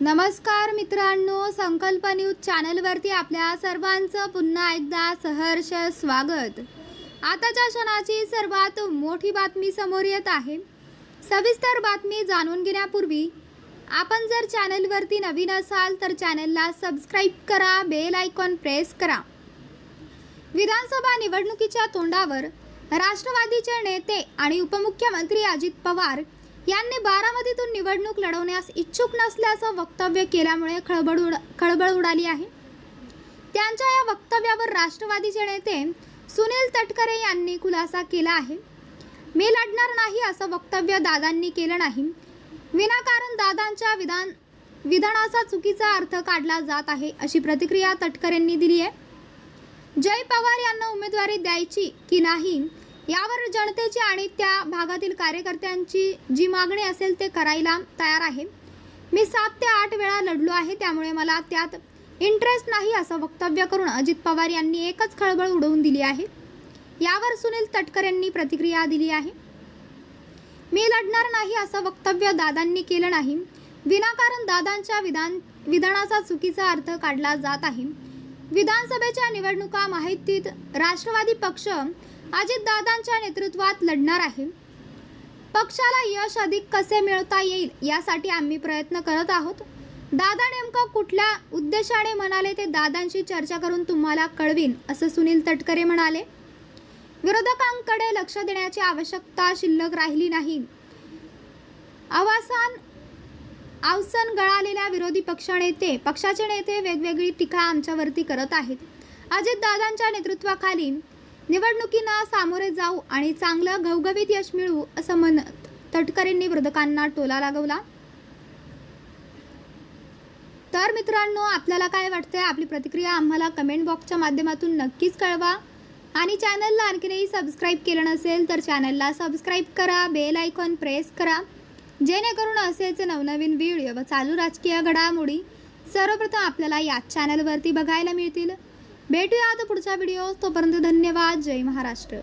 नमस्कार मित्रांनो संकल्प न्यूज चॅनलवरती आपल्या सर्वांचं पुन्हा एकदा सहर्ष स्वागत. आताच्या क्षणाची सर्वात मोठी बातमी समोर येत आहे. सविस्तर बातमी जाणून घेण्यापूर्वी आपण जर चॅनलवरती नवीन असाल तर चॅनलला सबस्क्राईब करा बेल आयकॉन प्रेस करा. विधानसभा निवडणुकीच्या तोंडावर राष्ट्रवादीचे नेते आणि उपमुख्यमंत्री अजित पवार यांनी बारामतीतून निवडणूक लढवण्यास इच्छुक नसल्याचं वक्तव्य केल्यामुळे खळबळ उड खळबळ उडाली आहे. त्यांच्या या वक्तव्यावर राष्ट्रवादीचे नेते सुनील तटकरे यांनी खुलासा केला आहे. मी लढणार नाही असं वक्तव्य दादांनी केलं नाही. विनाकारण दादांच्या विधान विधानाचा चुकीचा अर्थ काढला जात आहे अशी प्रतिक्रिया तटकरेंनी दिली आहे. जय पवार यांना उमेदवारी द्यायची की नाही यावर जनतेची आणि त्या भागातील कार्यकर्त्यांची जी मागणी असेल ते करायला तयार आहे. मी सात ते आठ वेळा लढलो आहे त्यामुळे मला त्यात इंटरेस्ट नाही असं वक्तव्य करून अजित पवार यांनी एकच खळबळ उडवून दिली आहे. यावर सुनील तटकर यांनी प्रतिक्रिया दिली आहे. मी लढणार नाही असं वक्तव्य दादांनी केलं नाही. विनाकारण दादांच्या विधान विधानाचा चुकीचा अर्थ काढला जात आहे. विधानसभेच्या निवडणुका माहितीत राष्ट्रवादी पक्ष अजितदादांच्या नेतृत्वात लढणार आहे. पक्षाला यश अधिक कसे मिळवता येईल यासाठी आम्ही प्रयत्न करत आहोत. दादा नेमकं कुठल्या उद्देशाने म्हणाले ते दादांशी चर्चा करून तुम्हाला कळवीन असं सुनील तटकरे म्हणाले. विरोधकांकडे लक्ष देण्याची आवश्यकता शिल्लक राहिली नाही. आवासान अवसन गळालेल्या विरोधी पक्षनेते पक्षाचे नेते वेगवेगळी टीका आमच्यावरती करत आहेत. अजितदादांच्या नेतृत्वाखाली निवडणुकींना सामोरे जाऊ आणि चांगलं घवघवीत यश मिळवू असं म्हणत तटकरेंनी विरोधकांना टोला लागवला. तर मित्रांनो आपल्याला काय वाटतंय? आपली प्रतिक्रिया आम्हाला कमेंट बॉक्सच्या माध्यमातून नक्कीच कळवा. आणि चॅनलला आणखीनही सबस्क्राईब केलं नसेल तर चॅनलला सबस्क्राईब करा बेल आयकॉन प्रेस करा. जेणेकरून असेच नवनवीन व्हिडिओ व चालू राजकीय घडामोडी सर्वप्रथम आपल्याला याच चॅनलवरती बघायला मिळतील. भेटूया आता पुढचा व्हिडिओ तोपर्यंत धन्यवाद. जय महाराष्ट्र.